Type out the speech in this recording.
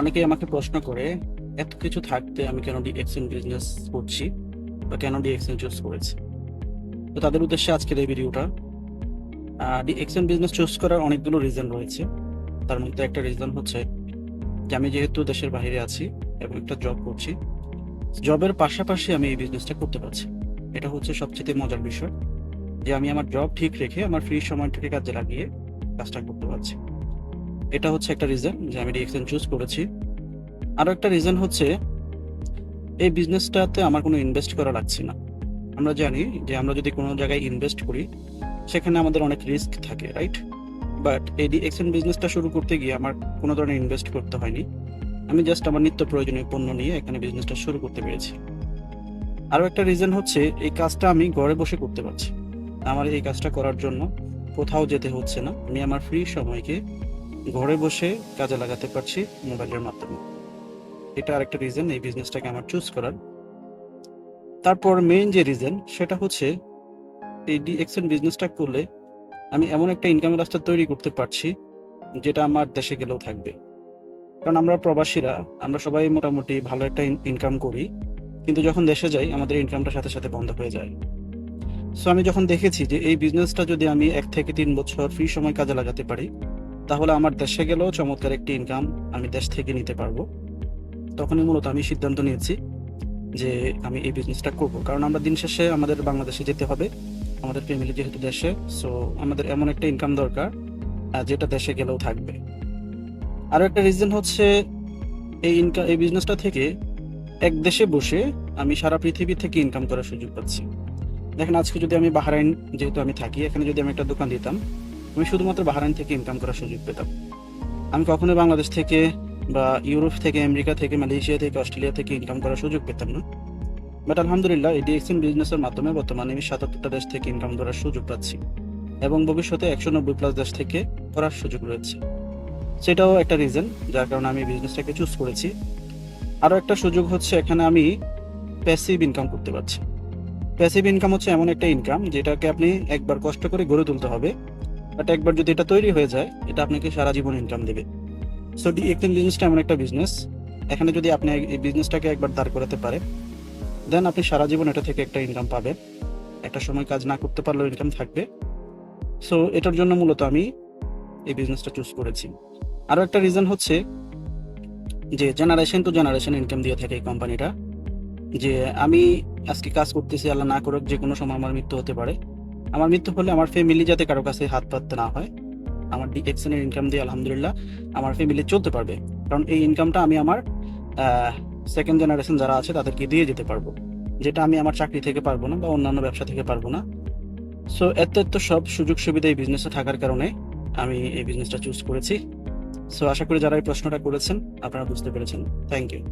অনেকেই আমাকে প্রশ্ন করে, এত কিছু থাকতে আমি কেন ডি ডিএক্সএন বিজনেস করছি বা কেন ডি ডিএক্সএন চুজ করেছি? তো তাদের উদ্দেশ্যে আজকের এই ভিডিওটা ডিএক্সএন বিজনেস চুজ করার অনেকগুলো রিজন রয়েছে। তার মধ্যে একটা রিজন হচ্ছে যে আমি যেহেতু দেশের বাইরে আছি এবং একটা জব করছি জবের পাশাপাশি আমি এই বিজনেসটা করতে পারছি। এটা হচ্ছে সবচেয়ে মজার বিষয় যে আমি আমার জব ঠিক রেখে আমার ফ্রি সময়টাকে কাজে লাগিয়ে কাজটা করতে পারছি। এটা হচ্ছে একটা রিজন যে আমি ডিএক্সএন চুজ করেছি। আরও একটা রিজন হচ্ছে, এই বিজনেসটাতে আমার কোনো ইনভেস্ট করা লাগছে না। আমরা জানি যে আমরা যদি কোনো জায়গায় ইনভেস্ট করি, সেখানে আমাদের অনেক রিস্ক থাকে রাইট বাট এই ডিএক্সএন বিজনেসটা শুরু করতে গিয়ে আমার কোনো ধরনের ইনভেস্ট করতে হয়নি। আমি জাস্ট আমার নিত্য প্রয়োজনীয় পণ্য নিয়ে এখানে বিজনেসটা শুরু করতে পেরেছি। আরও একটা রিজন হচ্ছে, এই কাজটা আমি ঘরে বসে করতে পারছি আমার এই কাজটা করার জন্য কোথাও যেতে হচ্ছে না। আমি আমার ফ্রি সময়কে ঘরে বসে কাজে লাগাতে পারছি মোবাইলের মাধ্যমে। এটা আরেকটা রিজন এই বিজনেসটাকে আমার চুজ করার। তারপর মেইন যে রিজন সেটা হচ্ছে এই ডিএক্সএন বিজনেসটা করলে আমি এমন একটা ইনকামের রাস্তা তৈরি করতে পারছি যেটা আমার দেশে গেলেও থাকবে। কারণ আমরা প্রবাসীরা, আমরা সবাই মোটামুটি ভালো একটা ইনকাম করি, কিন্তু যখন দেশে যাই, আমাদের ইনকামটা সাথে সাথে বন্ধ হয়ে যায়। সো আমি যখন দেখেছি যে এই বিজনেসটা যদি আমি এক থেকে তিন বছর ফ্রি সময় কাজে লাগাতে পারি তাহলে আমার দেশে গেলেও চমৎকার একটি ইনকাম আমি দেশ থেকে নিতে পারব। তখনই মূলত আমি সিদ্ধান্ত নিয়েছি যে আমি এই বিজনেসটা করব। কারণ আমরা দিন শেষে আমাদের বাংলাদেশে যেতে হবে, আমাদের ফ্যামিলি যেহেতু দেশে সো আমাদের এমন একটা ইনকাম দরকার যেটা দেশে গেলেও থাকবে। আরও একটা রিজন হচ্ছে এই ইনকাম এই বিজনেসটা থেকে এক দেশে বসে আমি সারা পৃথিবী থেকে ইনকাম করার সুযোগ পাচ্ছি। দেখেন, আজকে যদি আমি বাহারাইন, যেহেতু আমি থাকি, এখানে যদি আমি একটা দোকান দিতাম আমি শুধুমাত্র বাহারাইন থেকে ইনকাম করার সুযোগ পেতাম। আমি কখনো বাংলাদেশ থেকে বা ইউরোপ থেকে, আমেরিকা থেকে, মালয়েশিয়া থেকে, অস্ট্রেলিয়া থেকে ইনকাম করার সুযোগ পেতাম না। বাট আলহামদুলিল্লাহ, এই ডিএক্সএন বিজনেসের মাধ্যমে বর্তমানে আমি সাতাত্তরটা দেশ থেকে ইনকাম করার সুযোগ পাচ্ছি এবং ভবিষ্যতে একশো নব্বই প্লাস দেশ থেকে করার সুযোগ রয়েছে। সেটাও একটা রিজন যার কারণে আমি বিজনেসটাকে চুজ করেছি। আরও একটা সুযোগ হচ্ছে এখানে আমি প্যাসিভ ইনকাম করতে পারছি। প্যাসিভ ইনকাম হচ্ছে এমন একটা ইনকাম যেটাকে আপনি একবার কষ্ট করে গড়ে তুলতে হবে। বাট একবার যদি এটা তৈরি হয়ে যায়, এটা আপনাকে সারা জীবন ইনকাম দেবে। সো ডি একদিন বিজনেসটা এমন একটা বিজনেস এখানে যদি আপনি এই বিজনেসটাকে একবার দাঁড় করাতে পারে দেন আপনি সারা জীবন এটা থেকে একটা ইনকাম পাবেন। একটা সময় কাজ না করতে পারলেও ইনকাম থাকবে। সো এটার জন্য মূলত আমি এই বিজনেসটা চুজ করেছি। আরও একটা রিজন হচ্ছে যে জেনারেশন টু জেনারেশন ইনকাম দিয়ে থাকে এই কোম্পানিটা যে, আমি আজকে কাজ করতেছি, আল্লাহ না করুক, যে কোনো সময় আমার মৃত্যু হতে পারে। আমার মৃত্যু হলে আমার ফ্যামিলি যাতে কারও কাছে হাত পাততে না হয়, আমার ডিএক্সএনের ইনকাম দিয়ে আলহামদুলিল্লাহ আমার ফ্যামিলি চলতে পারবে। কারণ এই ইনকামটা আমি আমার সেকেন্ড জেনারেশন যারা আছে তাদেরকে দিয়ে যেতে পারব। যেটা আমি আমার চাকরি থেকে পারব না বা অন্যান্য ব্যবসা থেকে পারব না। সো এত এত সব সুযোগ সুবিধা এই বিজনেসে থাকার কারণে আমি এই বিজনেসটা চুজ করেছি। সো আশা করি যারা এই প্রশ্নটা করেছেন, আপনারা বুঝতে পেরেছেন। Thank you